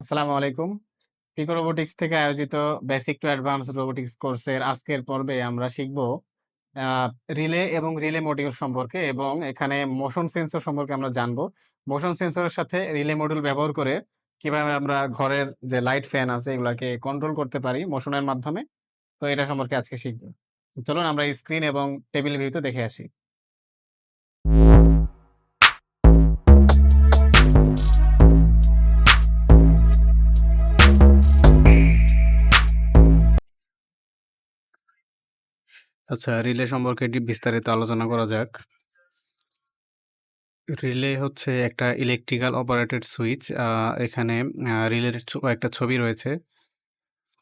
আসসালামু আলাইকুম। পিকো রোবোটিক্স থেকে আয়োজিত বেসিক টু অ্যাডভান্স রোবোটিক্স কোর্সের আজকের পর্বে আমরা শিখব রিলে এবং রিলে মডিউল সম্পর্কে এবং এখানে মোশন সেন্সর সম্পর্কে আমরা জানব। মোশন সেন্সরের সাথে রিলে মডিউল ব্যবহার করে কীভাবে আমরা ঘরের যে লাইট ফ্যান আছে এগুলাকে কন্ট্রোল করতে পারি মোশনের মাধ্যমে। তো এটা সম্পর্কে আজকে শিখব। চলুন আমরা স্ক্রিন এবং টেবিল ভিউতে দেখে আসি। আচ্ছা রিলে সম্পর্কে বিস্তারিত আলোচনা করা যাক। রিলে হচ্ছে একটা ইলেকট্রিক্যাল অপারেটেড সুইচ। এখানে রিলের একটা ছবি রয়েছে।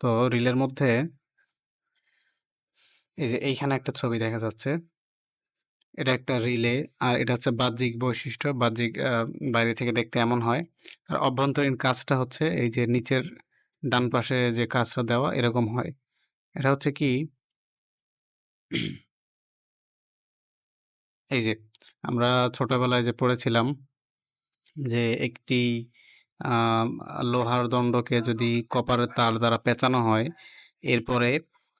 তো রিলের মধ্যে এই যে এইখানে একটা ছবি দেখা যাচ্ছে। এটা একটা রিলে আর এটা হচ্ছে বাহ্যিক বৈশিষ্ট্য। বাহ্যিক বাইরে থেকে দেখতে এমন হয়। আর অভ্যন্তরীণ কাজটা হচ্ছে এই যে নিচের ডান পাশে যে কাজটা দেওয়া এরকম হয়। এটা হচ্ছে কি এই যে আমরা ছোটবেলায় যে পড়েছিলাম যে একটি লোহার দণ্ডকে যদি কপারের তার দ্বারা পেঁচানো হয়, এরপরে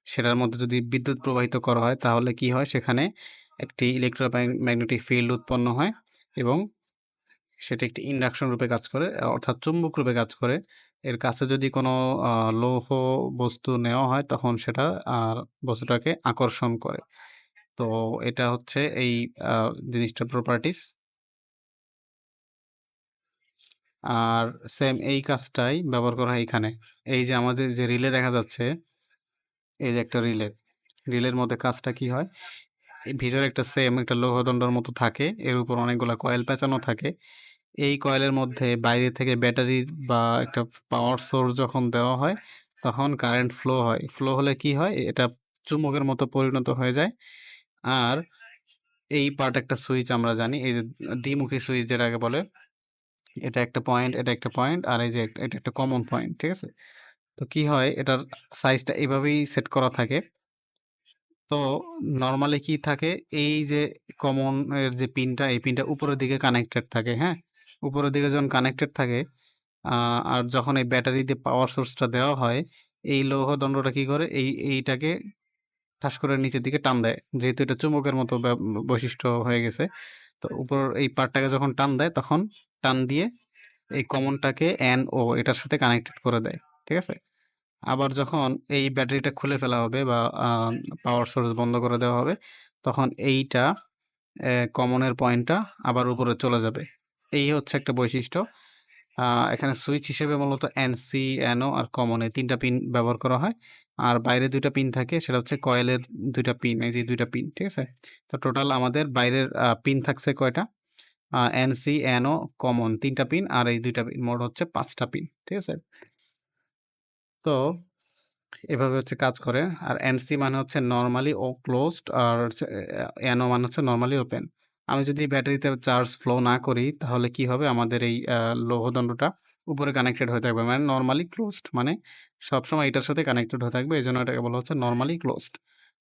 সেটার মধ্যে যদি বিদ্যুৎ প্রবাহিত করা হয় তাহলে কি হয়? সেখানে একটি ইলেক্ট্রোম্যাগ ম্যাগনেটিক ফিল্ড উৎপন্ন হয় এবং সেটা একটি ইন্ডাকশন রূপে কাজ করে অর্থাৎ চুম্বক রূপে কাজ করে। এর কাছে যদি কোনো লৌহ বস্তু নেওয়া হয় তখন সেটা আর বস্তুটাকে আকর্ষণ করে। তো এটা হচ্ছে এই জিনিসটার প্রপার্টিস। আর সেম এই কাজটাই ব্যবহার করা হয় এইখানে। এই যে আমাদের যে রিলে দেখা যাচ্ছে, এই যে একটা রিলে। রিলের মধ্যে কাজটা কি হয়? ভিতরে একটা সেম একটা লৌহদণ্ডের মতো থাকে। এর উপর অনেকগুলা কয়েল পেঁচানো থাকে। এই কয়েলের মধ্যে বাইরে থেকে ব্যাটারি বা একটা পাওয়ার সোর্স যখন দেওয়া হয়, তখন কারেন্ট ফ্লো হয়। ফ্লো হলে কি হয়? এটা চুম্বকের মতো পরিণত হয়ে যায়। আর এই পার্ট একটা সুইচ আমরা জানি। এই যে দ্বিমুখী সুইচ যেটাকে বলে। এটা একটা পয়েন্ট, এটা একটা পয়েন্ট আর এই যে এটা একটা কমন পয়েন্ট। ঠিক আছে? তো কি হয়? এটার সাইজটা এভাবেই সেট করা থাকে। তো নর্মালি কি থাকে? এই যে কমন এর যে পিনটা, এই পিনটা উপরের দিকে কানেক্টেড থাকে, হ্যাঁ? উপরের দিকে যখন কানেক্টেড থাকে আর যখন এই ব্যাটারি দিয়ে পাওয়ার সোর্সটা দেওয়া হয়, এই লৌহ দণ্ডটা কী করে? এই এইটাকে ঠাস করে নিচের দিকে টান দেয়। যেহেতু এটা চুম্বকের মতো বৈশিষ্ট্য হয়ে গেছে। তো উপর এই পার্টটাকে যখন টান দেয় তখন টান দিয়ে এই কমনটাকে এন ও এটার সাথে কানেক্টেড করে দেয়। ঠিক আছে? আবার যখন এই ব্যাটারিটা খুলে ফেলা হবে বা পাওয়ার সোর্স বন্ধ করে দেওয়া হবে, তখন এইটা কমনের পয়েন্টটা আবার উপরে চলে যাবে। এই হচ্ছে একটা বৈশিষ্ট্য। এখানে সুইচ হিসেবে মূলত NC, NO আর কমন এই ৩ টা পিন ব্যবহার করা হয়। আর বাইরে দুইটা পিন থাকে সেটা হচ্ছে কয়েলের দুইটা পিন। এই যে দুইটা পিন। ঠিক আছে? তো টোটাল আমাদের বাইরের পিন থাকছে কয়টা? NC, NO, কমন তিনটা পিন আর এই দুইটা পিন। মোট হচ্ছে পাঁচটা পিন। ঠিক আছে? তো এভাবে হচ্ছে কাজ করে। আর NC মানে হচ্ছে নর্মালি ও ক্লোজড আর হচ্ছে এ মানে হচ্ছে নরমালি ওপেন। আমি যদি ব্যাটারিতে চার্জ ফ্লো না করি তাহলে কি হবে? আমাদের এই লৌহদণ্ডটা উপরে কানেক্টেড হয়ে থাকবে। মানে নর্মালি ক্লোজড। মানে সবসময় এটার সাথে কানেক্টেড হয়ে থাকবে। এই জন্য এটাকে বলা হচ্ছে নর্মালি ক্লোজড।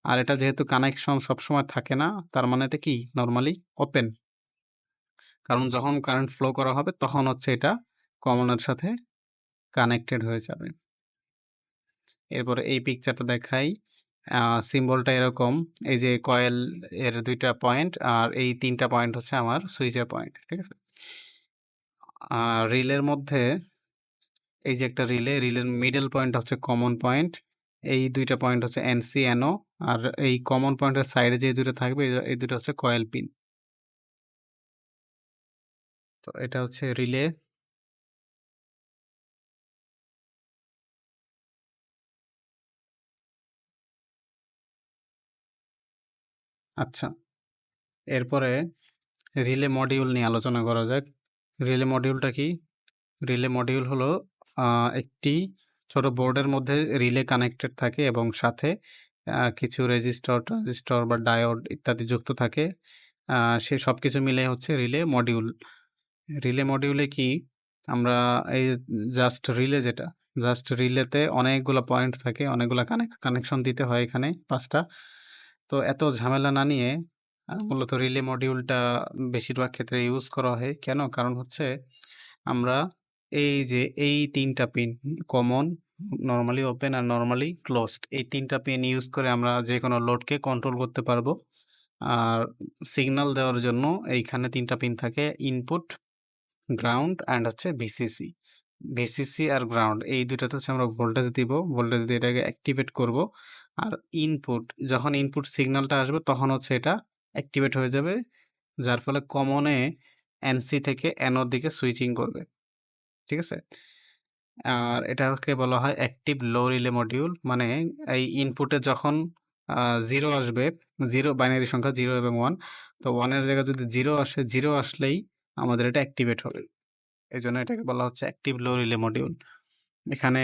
আর এটা যেহেতু কানেকশন সবসময় থাকে না, তার মানে এটা কি? Normally open. কারণ যখন কারেন্ট ফ্লো করা হবে তখন হচ্ছে এটা কমনের সাথে কানেক্টেড হয়ে যাবে। এরপরে এই পিকচারটা দেখাই। সিম্বলটা এরকম। এই যে কয়েল এর দুইটা পয়েন্ট আর এই তিনটা পয়েন্ট হচ্ছে আমার সুইচের পয়েন্ট। ঠিক আছে? আর রিলের মধ্যে এই যে একটা রিলে, রিলের মিডল পয়েন্ট হচ্ছে কমন পয়েন্ট। এই দুইটা পয়েন্ট হচ্ছে NC, NO আর এই কমন পয়েন্টের সাইডে যে ২ টা থাকবে এই দুটো হচ্ছে কয়েল পিন। তো এটা হচ্ছে রিলে। আচ্ছা। এরপরে রিলে মডিউল নিয়ে আলোচনা করা যাক। রিলে মডিউলটা কি? রিলে মডিউল হলো একটি ছোট বোর্ডের মধ্যে রিলে কানেক্টেড থাকে এবং সাথে কিছু রেজিস্টর, ট্রানজিস্টর বা ডায়োড ইত্যাদি যুক্ত থাকে। সে সব কিছু মিলে হচ্ছে রিলে মডিউল। রিলে মডিউলে কি? আমরা এই জাস্ট রিলে যেটা, জাস্ট রিলেতে অনেকগুলা পয়েন্ট থাকে, অনেকগুলা কানেক কানেকশন দিতে হয় এখানে ৫ টা। তো এত ঝামেলা না নিয়ে মূলত রিলে মডিউলটা বেশিরভাগ ক্ষেত্রে ইউজ করা হয়। কেন? কারণ হচ্ছে আমরা এই যে এই তিনটা পিন কমন, নর্মালি ওপেন আর নর্মালি ক্লোজড এই তিনটা পিন ইউজ করে আমরা যে কোনো লোডকে কন্ট্রোল করতে পারব। আর সিগন্যাল দেওয়ার জন্য এইখানে তিনটা পিন থাকে ইনপুট, গ্রাউন্ড অ্যান্ড হচ্ছে ভিসিসি। ভিসিসি আর গ্রাউন্ড এই ২ টাতে হচ্ছে আমরা ভোল্টেজ দিব। ভোল্টেজ দিয়ে এটাকে অ্যাক্টিভেট করব। আর ইনপুট যখন ইনপুট সিগন্যালটা আসবে তখন হচ্ছে এটা অ্যাক্টিভেট হয়ে যাবে। যার ফলে কমনে এনসি থেকে এনোর দিকে সুইচিং করবে। ঠিক আছে? আর এটাকে বলা হয় অ্যাক্টিভ লো রিলে মডিউল। মানে এই ইনপুটে যখন জিরো আসবে, জিরো বাইনারি সংখ্যা জিরো এবং ওয়ান তো ওয়ানের জায়গায় যদি জিরো আসে, জিরো আসলেই আমাদের এটা অ্যাক্টিভেট হবে। এজন্য এটাকে বলা হচ্ছে অ্যাক্টিভ লো রিলে মডিউল। এখানে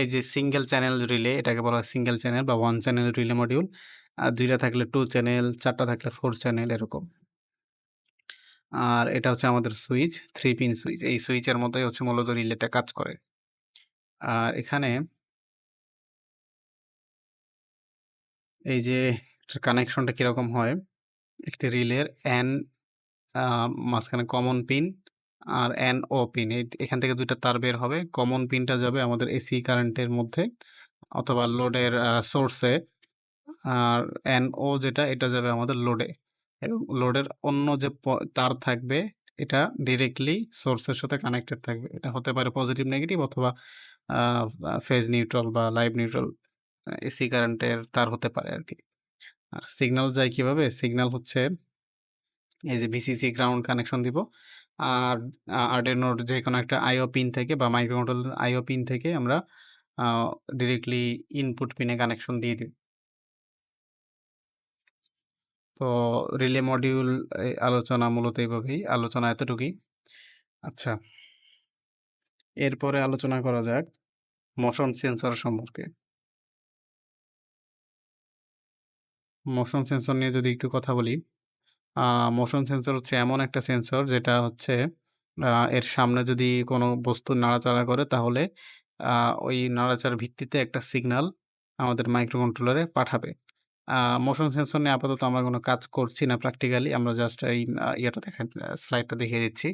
এই যে সিঙ্গেল চ্যানেল রিলে এটাকে বলা হয় সিঙ্গেল চ্যানেল বা ওয়ান চ্যানেল রিলে মডিউল। আর দুইটা থাকলে টু চ্যানেল, চারটা থাকলে ফোর চ্যানেল এরকম। আর এটা হচ্ছে আমাদের সুইচ, থ্রি পিন সুইচ। এই সুইচের মতোই হচ্ছে মূলত রিলেটা কাজ করে। আর এখানে এই যে কানেকশনটা কীরকম হয়? একটি রিলের আ মাঝখানে কমন পিন আর এন ও পিন এখান থেকে দুইটা তার বের হবে। কমন পিনটা যাবে আমাদের এসি কারেন্টের মধ্যে অথবা লোডের সোর্সে। আর এন ও যেটা এটা যাবে আমাদের লোডে। এবং লোডের অন্য যে তার থাকবে এটা ডিরেক্টলি সোর্সের সাথে কানেক্টেড থাকবে। এটা হতে পারে পজিটিভ, নেগেটিভ অথবা ফেজ নিউট্রাল বা লাইভ নিউট্রাল এসি কারেন্টের তার হতে পারে আর কি আর সিগন্যাল যায় কীভাবে? সিগন্যাল হচ্ছে এই যে ভিসিসি গ্রাউন্ড কানেকশন দিব। আর আর্ডেনোর যে কোনো একটা আইও পিন থেকে বা মাইক্রোকন্ট্রোলার আইও পিন থেকে আমরা ডিরেক্টলি ইনপুট পিনে কানেকশন দিয়ে দিই। তো রিলে মডিউল আলোচনা মূলত এইভাবেই আলোচনা এতটুকুই। আচ্ছা। এরপরে আলোচনা করা যাক মোশন সেন্সর সম্পর্কে। মোশন সেন্সর নিয়ে যদি একটু কথা বলি, মোশন সেন্সর হচ্ছে এমন একটা সেন্সর যেটা হচ্ছে এর সামনে যদি কোনো বস্তু নাড়াচাড়া করে তাহলে ওই নাড়াচাড়ার ভিত্তিতে একটা সিগন্যাল আমাদের মাইক্রো মাইক্রোকন্ট্রোলারে পাঠাবে। মোশন সেন্সর নিয়ে আপাতত আমরা কোনো কাজ করছি না প্র্যাকটিক্যালি। আমরা জাস্ট এই ইয়েটা দেখেন স্লাইডটা দেখিয়ে দিচ্ছি।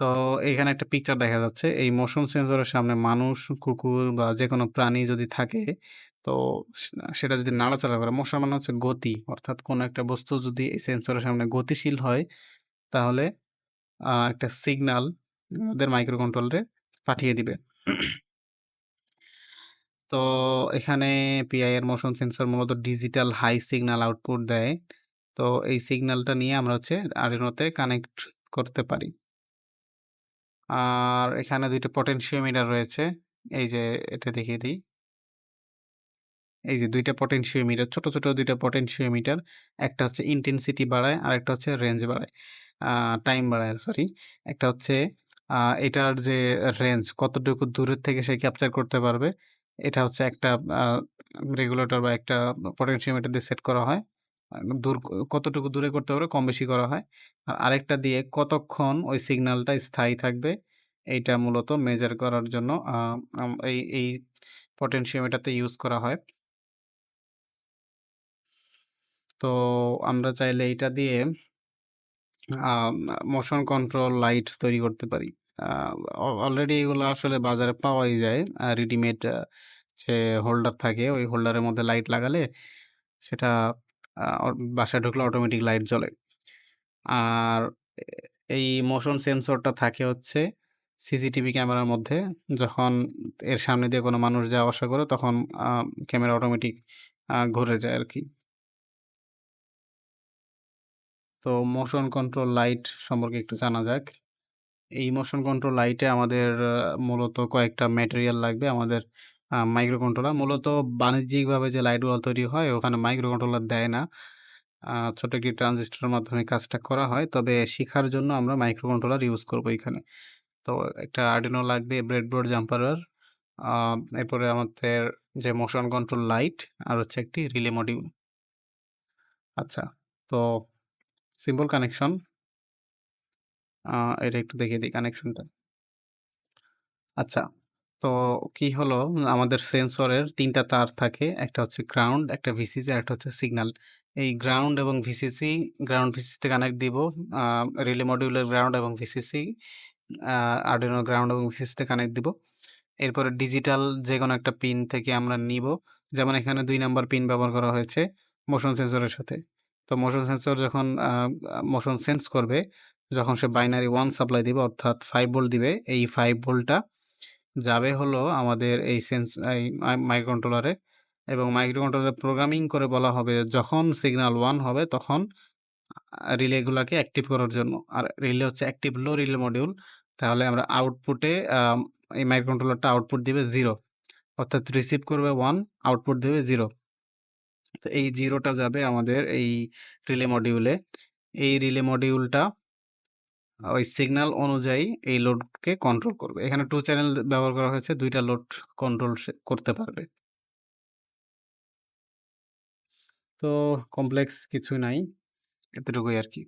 তো এখানে একটা পিকচার দেখা যাচ্ছে। এই মোশন সেন্সরের সামনে মানুষ, কুকুর বা যে কোনো প্রাণী যদি থাকে তো সেটা যদি নাড়াচাড়া করে, মোশন মানে হচ্ছে গতি। অর্থাৎ কোনো একটা বস্তু যদি এই সেন্সরের সামনে গতিশীল হয় তাহলে একটা সিগনাল ওদের মাইক্রো মাইক্রোকন্ট্রোলারে পাঠিয়ে দিবে। তো এখানে পিআই এর মোশন সেন্সর মূলত ডিজিটাল হাই সিগনাল আউটপুট দেয়। তো এই সিগনালটা নিয়ে আমরা হচ্ছে আরডুইনোতে কানেক্ট করতে পারি। আর এখানে ২ টা পটেনশিওমিটার রয়েছে। এই যে এটা দেখিয়ে দিই। এই যে ২ টা পটেনশিওমিটার ছোট, ছোট ২ টা পটেনশিওমিটার। একটা হচ্ছে ইনটেনসিটি বাড়ায়, আরেকটা হচ্ছে রেঞ্জ বাড়ায়। টাইম বাড়ায় সরি। একটা হচ্ছে এটার যে রেঞ্জ কতটুকু দূরের থেকে সে ক্যাপচার করতে পারবে, এটা হচ্ছে একটা রেগুলেটর বা একটা পটেনশিওমিটার দিয়ে সেট করা হয়। দূর কতটুকু দূরে করতে পারবে কম বেশি করা হয়। আর আরেকটা দিয়ে কতক্ষণ ওই সিগন্যালটা স্থায়ী থাকবে এইটা মূলত মেজার করার জন্য এই এই পটেনশিওমিটারটা ইউজ করা হয়। তো আমরা চাইলে এইটা দিয়ে মোশন কন্ট্রোল লাইট তৈরি করতে পারি। অলরেডি এগুলো আসলে বাজারে পাওয়াই যায়। রেডিমেড যে হোল্ডার থাকে, ওই হোল্ডারের মধ্যে লাইট লাগালে সেটা বাসায় ঢুকলে অটোমেটিক লাইট জ্বলে। আর এই মোশন সেন্সরটা থাকে হচ্ছে সিসিটিভি ক্যামেরার মধ্যে। যখন এর সামনে দিয়ে কোনো মানুষ যাওয়া আসা করে, তখন ক্যামেরা অটোমেটিক ঘুরে যায় আরকি। তো মোশন কন্ট্রোল লাইট সম্পর্কে একটু জানা যাক। এই মোশন কন্ট্রোল লাইটে আমাদের মূলত কয়েকটা ম্যাটেরিয়াল লাগবে। আমাদের মাইক্রো মাইক্রোকন্ট্রোলার মূলত বাণিজ্যিকভাবে যে লাইটগুলো তৈরি হয় ওখানে মাইক্রোকন্ট্রোলার দেয় না। ছোট একটি ট্রানজিস্টরের মাধ্যমে কাজটা করা হয়। তবে শিখার জন্য আমরা মাইক্রো কন্ট্রোলার ইউজ করব এখানে। তো একটা আরডুইনো লাগবে, ব্রেডবোর্ড, জাম্পার ওয়্যার। আ এরপরে আমাদের যে মোশন কন্ট্রোল লাইট আর হচ্ছে একটি রিলে মডিউল। আচ্ছা, তো সিম্পল কানেকশন। এটা একটু দেখিয়ে দিই কানেকশনটা। আচ্ছা, তো কি হলো আমাদের সেন্সরের তিনটা তার থাকে। একটা হচ্ছে গ্রাউন্ড, একটা ভিসিসি আরেকটা হচ্ছে সিগন্যাল। এই গ্রাউন্ড এবং ভিসিসি, গ্রাউন্ড ভিসিসিতে কানেক্ট দিব। রিলে মডিউলের গ্রাউন্ড এবং ভিসিসি আ Arduino গ্রাউন্ড এবং VCC তে কানেক্ট দিব। এরপরে ডিজিটাল যে কোনো একটা পিন থেকে আমরা নিব যেমন এখানে দুই নাম্বার পিন ব্যবহার করা হয়েছে মোশন সেন্সরের সাথে। তো মোশন সেন্সর যখন মোশন সেন্স করবে, যখন সে বাইনারি ওয়ান সাপ্লাই দিবে অর্থাৎ ফাইভ ভোল্ট দিবে, এই ফাইভ ভোল্টটা যাবে হলো আমাদের এই সেন্স এই মাই মাইক্রোকন্ট্রোলারে এবং মাইক্রোকন্ট্রোলারে প্রোগ্রামিং করে বলা হবে যখন সিগন্যাল ওয়ান হবে তখন রিলেগুলোকে অ্যাক্টিভ করার জন্য। আর রিলে হচ্ছে অ্যাক্টিভ লো রিলে মডিউল। তাহলে আমরা আউটপুটে এই মাইক্রোকন্ট্রোলারটা আউটপুট দিবে জিরো অর্থাৎ রিসিভ করবে ওয়ান আউটপুট দেবে 0 তো এই 0 টা যাবে আমাদের এই রিলে মডিউলে। এই রিলে মডিউলটা ওই সিগন্যাল অনুযায়ী এই লোডকে কন্ট্রোল করবে। এখানে টু চ্যানেল ব্যবহার করা হয়েছে। দুইটা লোড কন্ট্রোল করতে পারবে। তো কমপ্লেক্স কিছু নাই। এতটুকুই আরকি।